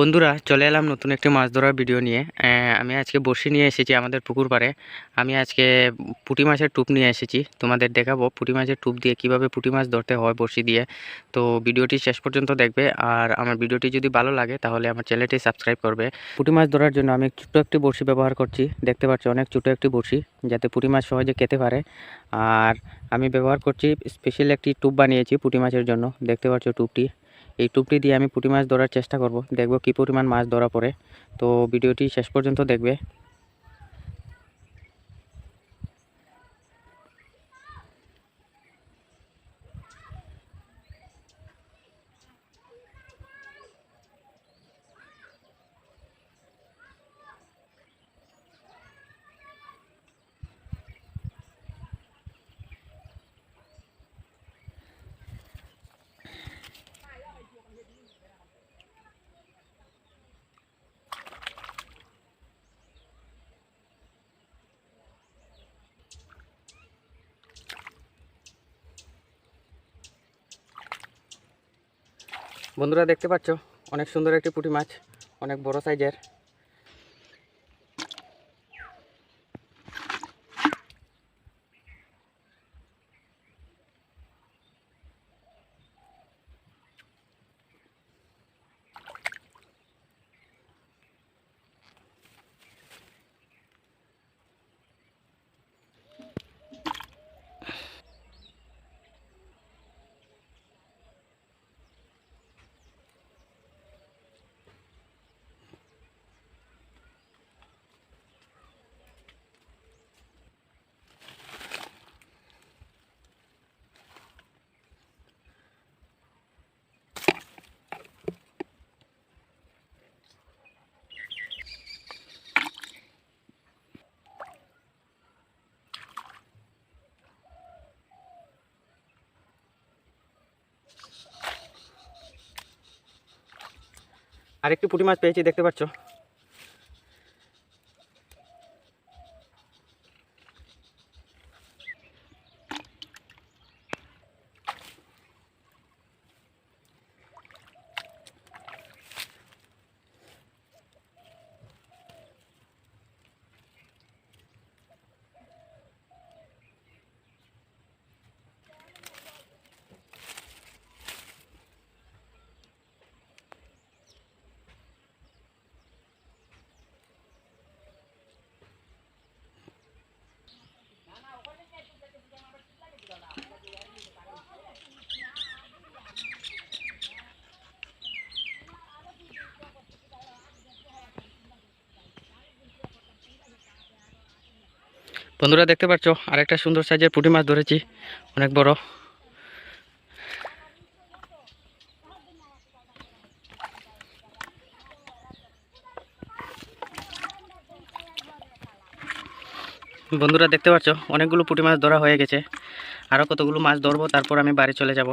বন্ধুরা, চলে এলাম নতুন একটি মাছ ধরার ভিডিও নিয়ে। আমি আজকে বড়শি নিয়ে এসেছি আমাদের পুকুর পাড়ে। আমি আজকে পুঁটি মাছের টুপ নিয়ে এসেছি। তোমাদের দেখাবো পুঁটি মাছের টুপ দিয়ে কীভাবে পুঁটি মাছ ধরতে হয় বড়শি দিয়ে। তো ভিডিওটি শেষ পর্যন্ত দেখবে। আর আমার ভিডিওটি যদি ভালো লাগে, তাহলে আমার চ্যানেলটি সাবস্ক্রাইব করবে। পুঁটি মাছ ধরার জন্য আমি ছোটো একটি বড়শি ব্যবহার করছি। দেখতে পাচ্ছ, অনেক ছোটো একটি বড়শি, যাতে পুঁটি মাছ সহজে খেতে পারে। আর আমি ব্যবহার করছি স্পেশাল একটি টুপ বানিয়েছি পুঁটি মাছের জন্য। দেখতে পাচ্ছ টুপটি। এই টুপটি দিয়ে আমি পুঁটি মাছ ধরার চেষ্টা করব। দেখব কি পরিমাণ মাছ ধরা পড়ে। তো ভিডিওটি শেষ পর্যন্ত দেখবে। বন্ধুরা দেখতে পাচ্ছ? অনেক সুন্দর একটি পুঁটি মাছ অনেক বড় সাইজের। আরেকটি পুঁটি মাছ পেয়েছি দেখতে পাচ্ছ? বন্ধুরা দেখতে পাচ্ছ, আরেকটা সুন্দর সাইজের পুঁটি মাছ ধরেছি, অনেক বড়। বন্ধুরা দেখতে পাচ্ছ, অনেকগুলো পুঁটি মাছ ধরা হয়ে গেছে। আরও কতগুলো মাছ ধরবো, তারপর আমি বাড়ি চলে যাব।